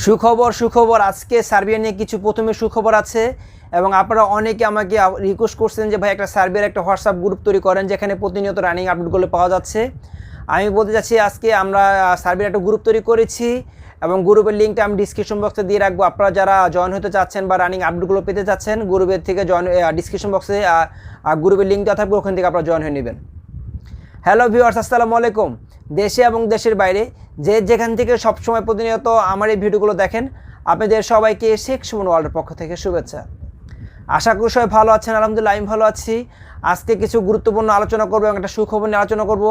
সুখবর সুখবর। আজকে সার্বিয়া নিয়ে কিছু প্রথমে সুখবর আছে এবং আপনারা অনেকে আমাকে রিকোয়েস্ট করছেন যে, ভাই, একটা সার্বিয়ার একটা হোয়াটসঅ্যাপ গ্রুপ তৈরি করেন যেখানে প্রতিনিয়ত রানিং আপডেটগুলো পাওয়া যাচ্ছে। আমি বলতে চাচ্ছি, আজকে আমরা সার্বিয়ার একটা গ্রুপ তৈরি করেছি এবং গ্রুপের লিঙ্কটা আমি ডিসক্রিপশন বক্সে দিয়ে রাখব। আপনারা যারা জয়েন হতে চাচ্ছেন বা রানিং আপডেটগুলো পেতে চাচ্ছেন গ্রুপের থেকে জয়েন ডিসক্রিপশন বক্সে গ্রুপের লিঙ্ক দেওয়া থাকবে, ওখান থেকে আপনারা জয়েন হয়ে নেবেন। হ্যালো ভিউয়ার্স আসসালামু আলাইকুম। দেশে এবং দেশের বাইরে যে যেখান থেকে সবসময় প্রতিনিয়ত আমার এই ভিডিওগুলো দেখেন, আপনাদের সবাইকে শেখ সুমন ওয়ার্ল্ডের পক্ষ থেকে শুভেচ্ছা। আশা করি সবাই ভালো আছেন, আলহামদুলিল্লাহ আমি ভালো আছি। আজকে কিছু গুরুত্বপূর্ণ আলোচনা করব এবং একটা সুখবর নিয়ে আলোচনা করব।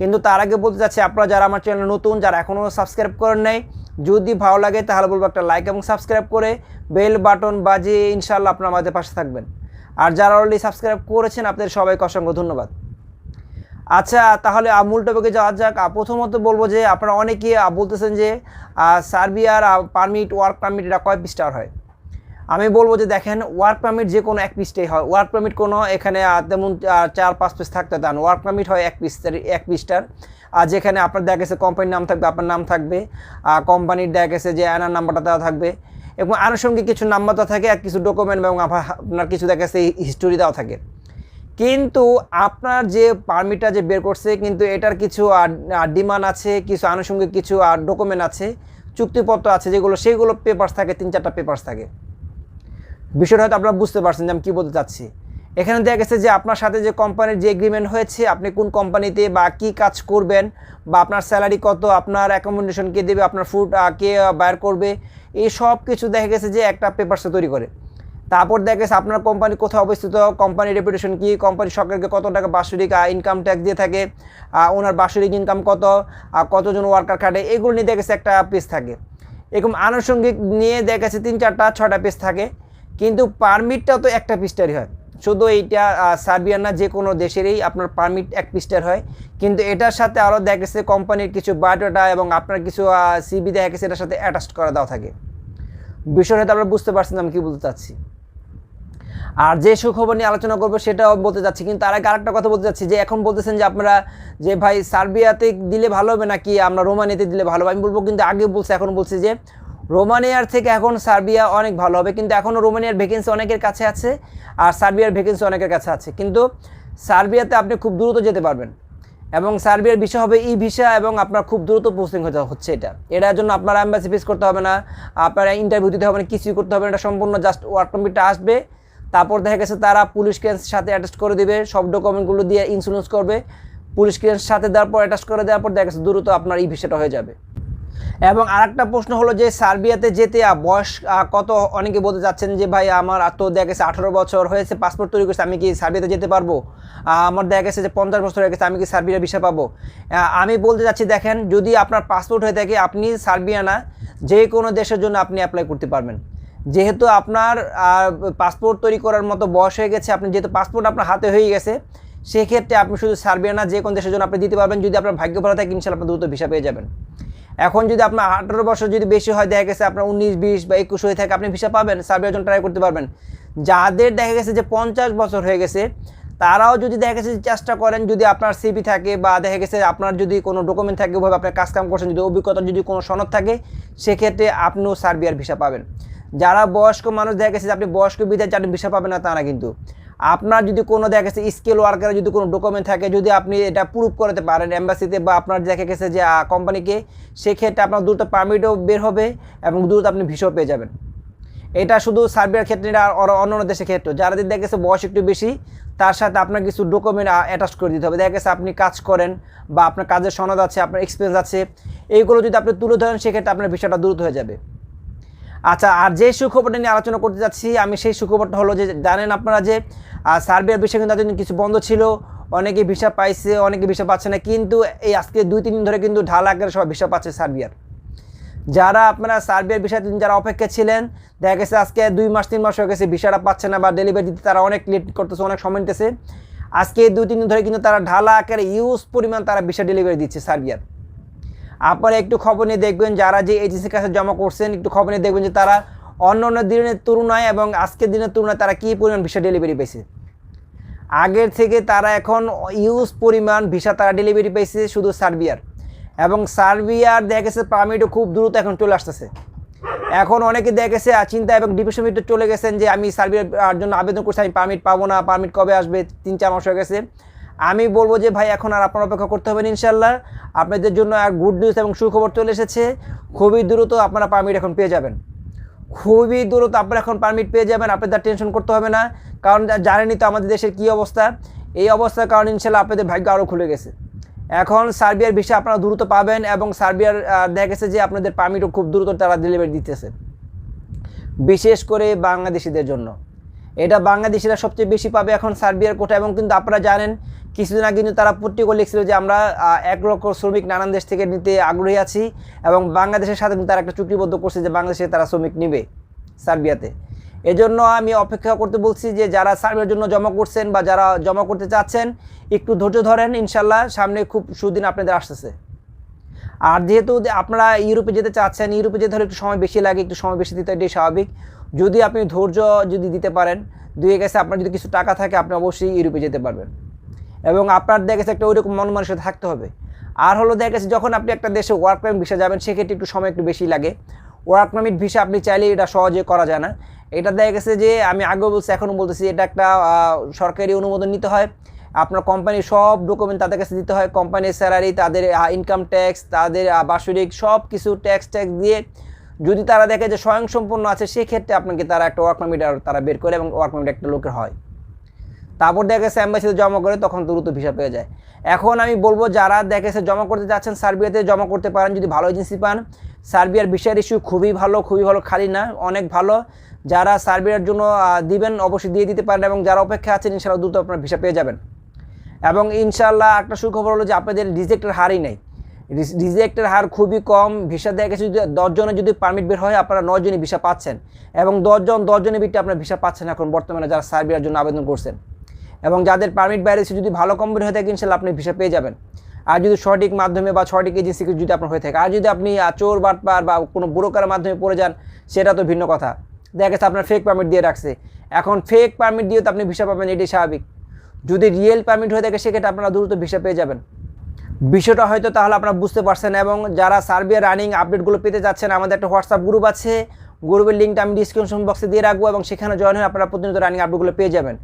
কিন্তু তার আগে বলতে চাচ্ছি, আপনারা যারা আমার চ্যানেল নতুন, যারা এখনও সাবস্ক্রাইব করেন নাই, যদি ভালো লাগে তাহলে বলব একটা লাইক এবং সাবস্ক্রাইব করে বেল বাটন বাজিয়ে ইনশাল্লাহ আপনারা আমাদের পাশে থাকবেন। আর যারা অলরেডি সাবস্ক্রাইব করেছেন, আপনাদের সবাইকে অসংখ্য ধন্যবাদ। আচ্ছা তাহলে আহ, মূল টপিকে যাওয়া যাক। প্রথমত বলব যে আপনারা অনেকে বলতেছেন যে সার্বিয়ার পারমিট ওয়ার্ক পারমিট এটা কয় পিস্টার হয়? আমি বলব যে দেখেন ওয়ার্ক পারমিট যে কোনো এক পিসটাই হয়। ওয়ার্ক পারমিট কোনো এখানে তেমন চার পাঁচ পিস থাকতে দেন। ওয়ার্ক পারমিট হয় এক পিস এক পিসটার আর যেখানে আপনার দেখা গেছে কোম্পানির নাম থাকবে আপনার নাম থাকবে। কোম্পানির দেখা গেছে যে আনার নাম্বারটা দেওয়া থাকবে। এবং আনুষঙ্গিক কিছু নাম্বার দেওয়া থাকে আর কিছু ডকুমেন্ট এবং আপনার কিছু দেখা গেছে হিস্টোরি দেওয়া থাকে। কিন্তু আপনার যে পারমিটটা যে বের করছে, কিন্তু এটার কিছু ডিমান্ড আছে, কিছু আনুষঙ্গিক কিছু আর ডকুমেন্ট আছে, চুক্তিপত্র আছে, যেগুলো সেইগুলো পেপার্স থাকে, তিন চারটা পেপার্স থাকে। বিষয়টা হয়তো আপনারা বুঝতে পারছেন যে আমি কী বলতে চাচ্ছি। এখানে দেখা গেছে যে আপনার সাথে যে কোম্পানির যে এগ্রিমেন্ট হয়েছে, আপনি কোন কোম্পানিতে বা কি কাজ করবেন, বা আপনার স্যালারি কত, আপনার অ্যাকোমোডেশন কে দেবে, আপনার ফুড কে বায়ার করবে, এই সব কিছু দেখা গেছে যে একটা পেপারসে তৈরি করে। তারপর দেখা গেছে আপনার কোম্পানি কোথায় অবস্থিত কোম্পানির রেপুটেশন কী কোম্পানি সরকারকে কত টাকা বাৎসরিক ইনকাম ট্যাক্স দিয়ে থাকে ওনার বাৎসরিক ইনকাম কত কতজন ওয়ার্কার খাটে, এগুলো নিয়ে দেখা গেছে একটা পেজ থাকে। এরকম আনুষঙ্গিক নিয়ে দেখা গেছে তিন চারটা ছটা পেজ থাকে, কিন্তু পারমিটটাও তো একটা পিস্টারই হয়। শুধু এইটা সার্বিয়ান না যে কোনো দেশেরই আপনার পারমিট এক পিস্টার হয়। কিন্তু এটার সাথে আরও দেখা গেছে কোম্পানির কিছু বায়োডাটা এবং আপনার কিছু সিবি দেখা গেছে এটার সাথে অ্যাটাচ করা দেওয়া থাকে। বিষয়টা আপনারা বুঝতে পারছেন আমি কী বলতে চাচ্ছি? আর যে সুখবর নিয়ে আলোচনা করব সেটাও বলতে যাচ্ছি। কিন্তু তার আগে আরেকটা কথা বলতে যাচ্ছি যে, এখন বলতেছেন যে আপনারা যে ভাই সার্বিয়াতে দিলে ভালো হবে নাকি আমরা রোমানিয়াতে দিলে ভালো হবে? আমি বলব কিন্তু আগে বলছি, এখন বলছি যে রোমানিয়ার থেকে এখন সার্বিয়া অনেক ভালো হবে। কিন্তু এখনও রোমানিয়ার ভ্যাকেন্সি অনেকের কাছে আছে আর সার্বিয়ার ভ্যাকেন্সি অনেকের কাছে আছে। কিন্তু সার্বিয়াতে আপনি খুব দ্রুত যেতে পারবেন এবং সার্বিয়ার বিষয় হবে ই ভিসা এবং আপনার খুব দ্রুত পোস্টিং হতে হচ্ছে এটা। এটার জন্য আপনার অ্যাম্বাসি ফেস করতে হবে না, আপনার ইন্টারভিউ দিতে হবে না, কিছুই করতে হবে না, এটা সম্পূর্ণ জাস্ট ওয়ার্ক পারমিটটা আসবে। তারপর দেখা গেছে তারা পুলিশ ক্লিয়ারেন্স সাথে অ্যাটাচ করে দেবে, সব ডকুমেন্টগুলো দিয়ে ইন্স্যুরেন্স করবে। পুলিশ ক্লিয়ারেন্স সাথে দেওয়ার পর অ্যাটাচ করে দেওয়ার পর দেখা গেছে দ্রুত আপনার ই ভিসাটা হয়ে যাবে। এবং আরেকটা প্রশ্ন হলো যে, সার্বিয়াতে যেতে বয়স কত? অনেকে বলতে যাচ্ছেন যে, ভাই, আমার তো দেখা গেছে আঠারো বছর হয়েছে পাসপোর্ট তৈরি করছে, আমি কি সার্বিয়াতে যেতে পারব? আমার দেখা গেছে যে, পঞ্চাশ বছর হয়ে গেছে, আমি কি সার্বিয়া ভিসা পাবো? আমি বলতে যাচ্ছি দেখেন, যদি আপনার পাসপোর্ট হয়ে থাকে, আপনি সার্বিয়া না যে কোনো দেশের জন্য আপনি অ্যাপ্লাই করতে পারবেন। যেহেতু আপনার পাসপোর্ট তৈরি করার মতো বয়স হয়ে গেছে, আপনি যেহেতু পাসপোর্ট আপনার হাতে হয়ে গেছে, সেক্ষেত্রে আপনি শুধু সার্বিয়া না যে কোনো দেশের জন্য আপনি দিতে পারবেন, যদি আপনার ভাগ্য ভালো থাকে, ইনশাল্লাহ আপনি দ্রুত ভিসা পেয়ে যাবেন। এখন যদি আপনার আঠারো বছর যদি বেশি হয়, দেখা গেছে আপনার উনিশ, বিশ বা একুশ হয়ে থাকে, আপনি ভিসা পাবেন, সার্বিয়ার জন্য ট্রাই করতে পারবেন। যাদের দেখা গেছে যে পঞ্চাশ বছর হয়ে গেছে, তারাও যদি দেখা গেছে চেষ্টা করেন, যদি আপনার সিবি থাকে বা দেখা গেছে আপনার যদি কোনো ডকুমেন্ট থাকে, ওভাবে আপনার কাজকাম করছেন, যদি অভিজ্ঞতা যদি কোনো সনদ থাকে, সেক্ষেত্রে আপনিও সার্বিয়ার ভিসা পাবেন। যারা বয়স্ক মানুষ দেখা গেছে যে আপনি বয়স্ক বিধায় আপনি ভিসা পাবেন না তারা কিন্তু। আপনার যদি কোনো দেখা গেছে স্কিল ওয়ার্কারের যদি কোনো ডকুমেন্ট থাকে, যদি আপনি এটা প্রুভ করতে পারেন এম্বাসিতে বা আপনার দেখা গেছে যে কোম্পানিকে সেক্ষেত্রে আপনার দ্রুত পারমিটও বের হবে এবং দ্রুত আপনি ভিসাও পেয়ে যাবেন। এটা শুধু সার্বিয়ার ক্ষেত্রে না, আর অন্য অন্য দেশের ক্ষেত্রে যারা দেখা গেছে বয়স একটু বেশি, তার সাথে আপনার কিছু ডকুমেন্ট অ্যাটাচ করে দিতে হবে। দেখা গেছে আপনি কাজ করেন বা আপনার কাজের সনদ আছে, আপনার এক্সপিরিয়েন্স আছে, এইগুলো যদি আপনি তুলে ধরেন, সেক্ষেত্রে আপনার ভিসাটা দ্রুত হয়ে যাবে। আচ্ছা আর যে সুখবরটা নিয়ে আলোচনা করতে যাচ্ছি, আমি সেই সুখবরটা হলো যে, জানেন আপনারা যে সার্বিয়ার বিষয়ে কিন্তু এতদিন কিছু বন্ধ ছিল, অনেকে ভিসা পাইছে, অনেকে ভিসা পাচ্ছে না, কিন্তু এই আজকে দুই, তিন দিন ধরে কিন্তু ঢাল আকারে সবাই ভিসা পাচ্ছে সার্বিয়ার। যারা আপনারা সার্বিয়ার বিষয় যারা অপেক্ষা ছিলেন, দেখা গেছে আজকে দুই মাস, তিন মাস হয়ে গেছে ভিসাটা পাচ্ছে না বা ডেলিভারি দিতে তারা অনেক লেট করতেছে, অনেক সময় নিতেছে। আজকে দুই, তিন দিন ধরে কিন্তু তারা ঢালা আকারে ইউজ পরিমাণ তারা ভিসা ডেলিভারি দিচ্ছে সার্বিয়ার। আপনারা একটু খবর নিয়ে দেখবেন, যারা যে এজেন্সির কাছে জমা করছেন, একটু খবর নিয়ে দেখবেন যে তারা অন্য অন্য দিনের তুলনায় এবং আজকের দিনের তুলনায় তারা কী পরিমাণ ভিসা ডেলিভারি পেয়েছে। আগের থেকে তারা এখন ইউজ পরিমাণ ভিসা তারা ডেলিভারি পেয়েছে শুধু সার্বিয়ার। এবং সার্বিয়ার দেখা গেছে পারমিটও খুব দ্রুত এখন চলে আসতেছে। এখন অনেকে দেখেছে আর চিন্তা এবং ডিপ্রেশন ভিতরে চলে গেছেন যে আমি সার্বিয়ার জন্য আবেদন করছি, আমি পারমিট পাবো না পারমিট কবে আসবে? তিন চার মাস হয়ে গেছে। আমি বলব যে ভাই, এখন আর আপনার অপেক্ষা করতে হবে না ইনশাল্লাহ আপনাদের জন্য এক গুড নিউজ এবং সুখবর চলে এসেছে। খুবই দ্রুত আপনারা পারমিট এখন পেয়ে যাবেন। খুবই দ্রুত আপনারা এখন পারমিট পেয়ে যাবেন, আপনাদের আর টেনশন করতে হবে না। কারণ জানেনই তো আমাদের দেশের কী অবস্থা। এই অবস্থার কারণে ইনশাল্লাহ আপনাদের ভাগ্য আরও খুলে গেছে। এখন সার্বিয়ার ভিসা আপনারা দ্রুত পাবেন এবং সার্বিয়ার দেখা গেছে যে আপনাদের পারমিটও খুব দ্রুত তারা ডেলিভারি দিতেছে। বিশেষ করে বাংলাদেশিদের জন্য। এটা বাংলাদেশিরা সবচেয়ে বেশি পাবে এখন সার্বিয়ার কোটা এবং কিন্তু আপনারা জানেন কিছুদিন আগে কিন্তু তারা পত্রিকা লিখছিল যে আমরা এক লক্ষ শ্রমিক নানান দেশ থেকে নিতে আগ্রহী আছি এবং বাংলাদেশের সাথে তারা একটা চুক্তিবদ্ধ করছে যে বাংলাদেশে তারা শ্রমিক নেবে সার্বিয়াতে। এজন্য আমি অপেক্ষা করতে বলছি যে যারা সার্বিয়ার জন্য জমা করছেন বা যারা জমা করতে চাচ্ছেন, একটু ধৈর্য ধরেন ইনশাল্লাহ সামনে খুব সুদিন আপনাদের আসতেছে। আর যেহেতু আপনারা ইউরোপে যেতে চাচ্ছেন, ইউরোপে যেতে হলে একটু সময় বেশি লাগে, একটু সময় বেশি দিতে এটাই স্বাভাবিক। যদি আপনি ধৈর্য যদি দিতে পারেন, দুই গেছে আপনার যদি কিছু টাকা থাকে, আপনি অবশ্যই ইউরোপে যেতে পারবেন। এবং আপনার দেখা গেছে একটা ওইরকম মন মানসিকতা থাকতে হবে। আর হলো দেখা গেছে যখন আপনি একটা দেশে ওয়ার্ক পারমিট ভিসা যাবেন, সেক্ষেত্রে একটু সময় একটু বেশি লাগে। ওয়ার্ক পারমিট ভিসা আপনি চাইলে এটা সহজে করা যায় না। এটা দেখা গেছে যে আমি আগেও বলছি, এখনও বলতেছি, এটা একটা সরকারি অনুমোদন নিতে হয়। আপনার কোম্পানির সব ডকুমেন্ট তাদের কাছে দিতে হয়। কোম্পানির স্যালারি তাদের ইনকাম ট্যাক্স তাদের বাৎসরিক সব কিছু ট্যাক্স ট্যাক্স দিয়ে যদি তারা দেখে যে স্বয়ংসম্পূর্ণ আছে, সেক্ষেত্রে আপনাকে তারা একটা ওয়ার্ক পারমিট তারা বের করে এবং ওয়ার্ক পারমিট একটা লোকের হয়। তারপর দেখা গেছে অ্যাম্বাসিতে জমা করে তখন দ্রুত ভিসা পেয়ে যায়। এখন আমি বলব, যারা দেখেছে জমা করতে যাচ্ছেন, সার্বিয়াতে জমা করতে পারেন যদি ভালো এজেন্সি পান। সার্বিয়ার ভিসার ইস্যু খুবই ভালো খুবই ভালো, খালি না, অনেক ভালো। যারা সার্বিয়ার জন্য দিবেন, অবশ্যই দিয়ে দিতে পারেন এবং যারা অপেক্ষা আছেন, ইনশাআল্লাহ দ্রুত আপনার ভিসা পেয়ে যাবেন। এবং ইনশাআল্লাহ একটা সুখবর হলো যে, আপনাদের রিজেক্টের হারই নেই। রিজেক্টের হার খুবই কম। ভিসা দেখা গেছে যদি দশজনের যদি পারমিট বের হয়, আপনারা নয়জনই ভিসা পাচ্ছেন। এবং দশজন দশজনের ভিত্তি আপনার ভিসা পাচ্ছেন এখন বর্তমানে যারা সার্বিয়ার জন্য আবেদন করছেন। এবং যাদের পারমিট বাইরে যদি ভালো কোম্পানি হয়ে থাকে, ইনশাল্লাহ আপনি ভিসা পেয়ে যাবেন। আর যদি সঠিক মাধ্যমে বা সঠিক এজেন্সি যদি আপনার হয়ে থাকে, আর যদি আপনি চোর, বাটপার বা কোনো ব্রোকারের মাধ্যমে পড়ে যান, সেটা তো ভিন্ন কথা। দেখা গেছে আপনার ফেক পারমিট দিয়ে রাখছে। এখন ফেক পারমিট দিয়ে তো আপনি ভিসা পাবেন, এটাই স্বাভাবিক। যদি রিয়েল পারমিট হয়ে থাকে, সেক্ষেত্রে আপনারা দ্রুত ভিসা পেয়ে যাবেন। বিষয়টা হয়তো তাহলে আপনারা বুঝতে পারছেন, এবং যারা সার্বিয়া রানিং আপডেটগুলো পেতে যাচ্ছেন, আমাদের একটা হোয়াটসঅ্যাপ গ্রুপ আছে। গ্রুপের লিঙ্কটা আমি ডিসক্রিপশন বক্সে দিয়ে রাখব এবং সেখানে জয়েন হয়ে আপনারা প্রতিনিয়ত রানিং আপডেটগুলো পেয়ে যাবেন।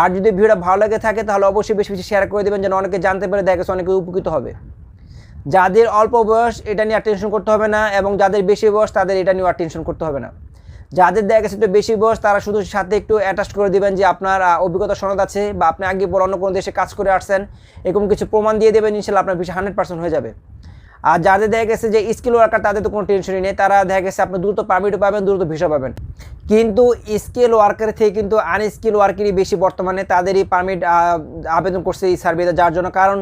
আর যদি ভিডিওটা ভালো লাগে থাকে, তাহলে অবশ্যই বেশি বেশি শেয়ার করে দেবেন যেন অনেকে জানতে পারে, দেখে অনেকে উপকৃত হবে। যাদের অল্প বয়স, এটা নিয়ে আর টেনশন করতে হবে না এবং যাদের বেশি বয়স, তাদের এটা নিয়ে আর টেনশন করতে হবে না। যাদের দেখা গেছে একটু বেশি বয়স, তারা শুধু সাথে একটু অ্যাটাচ করে দিবেন যে আপনার অভিজ্ঞতা সনদ আছে বা আপনি আগে পর অন্য কোনো দেশে কাজ করে আসছেন, এরকম কিছু প্রমাণ দিয়ে দেবেন, ইনশাল্লাহ আপনার বিষয় হান্ড্রেড পার্সেন্ট হয়ে যাবে। আর যাদের দেখা গেছে যে স্কিল ওয়ার্কার তাদের তো কোনো টেনশনই নেই। তারা দেখা গেছে আপনি দ্রুত পারমিটও পাবেন, দ্রুত ভিসা পাবেন। কিন্তু স্কিল ওয়ার্কারের থেকে কিন্তু আনস্কিল ওয়ার্কারই বেশি বর্তমানে তাদেরই পারমিট আবেদন করছে এই সার্ভিসে যার জন্য কারণ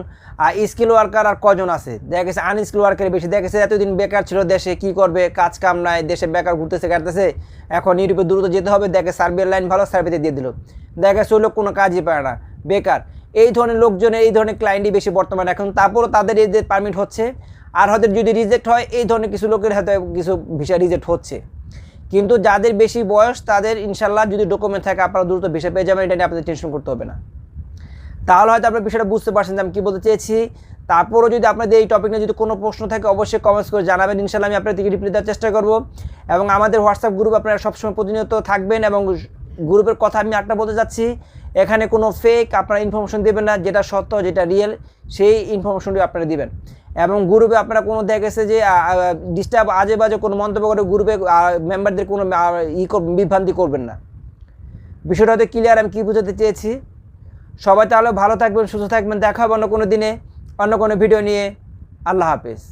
স্কিল ওয়ার্কার আর কজন আছে? দেখা গেছে আনস্কিল ওয়ার্কারই বেশি। দেখা গেছে এতদিন বেকার ছিল দেশে, কি করবে? কাজ কাম নাই, দেশে বেকার ঘুরতেছে কাটতেছে এখন ইউরোপে দ্রুত যেতে হবে। দেখে সার্বিয়ার লাইন ভালো সার্ভিসে দিয়ে দিল। দেখা গেছে ওই লোক কোনো কাজই পায় না, বেকার। এই ধরনের লোকজনের, এই ধরনের ক্লায়েন্টই বেশি বর্তমানে। এখন তারপরও তাদের এই যে পারমিট হচ্ছে। আর হয়তো যদি রিজেক্ট হয়, এই ধরনের কিছু লোকের হয়তো কিছু ভিসা রিজেক্ট হচ্ছে। কিন্তু যাদের বেশি বয়স, তাদের ইনশাল্লাহ যদি ডকুমেন্ট থাকে, আপনারা দ্রুত ভিসা পেয়ে যাবেন, এটা নিয়ে আপনাদের টেনশন করতে হবে না। তাহলে হয়তো আপনার বিষয়টা বুঝতে পারছেন যে আমি কী বলতে চেয়েছি। তারপরও যদি আপনাদের এই টপিক নিয়ে যদি কোনো প্রশ্ন থাকে, অবশ্যই কমেন্টস করে জানাবেন। ইনশাল্লাহ আমি আপনাদেরকে রিপ্লাই দেওয়ার চেষ্টা করব। এবং আমাদের হোয়াটসঅ্যাপ গ্রুপ আপনারা সবসময় প্রতিনিয়ত থাকবেন এবং গ্রুপের কথা আমি একটা বলতে যাচ্ছি। এখানে কোনো ফেক আপনারা ইনফরমেশন দেবেন না, যেটা সত্য, যেটা রিয়েল সেই ইনফরমেশনটি আপনারা দিবেন। এবং গ্রুপে আপনারা কোনো দেখা গেছে যে ডিস্টার্ব আজে বাজে কোনো মন্তব্য করে গ্রুপে মেম্বারদের কোনো ই বিভ্রান্তি করবেন না। বিষয়টা হয়তো ক্লিয়ার আমি কী বোঝাতে চেয়েছি? সবাই তাহলে ভালো থাকবেন, সুস্থ থাকবেন, দেখা হবে অন্য কোনো দিনে, অন্য কোনো ভিডিও নিয়ে। আল্লাহ হাফেজ।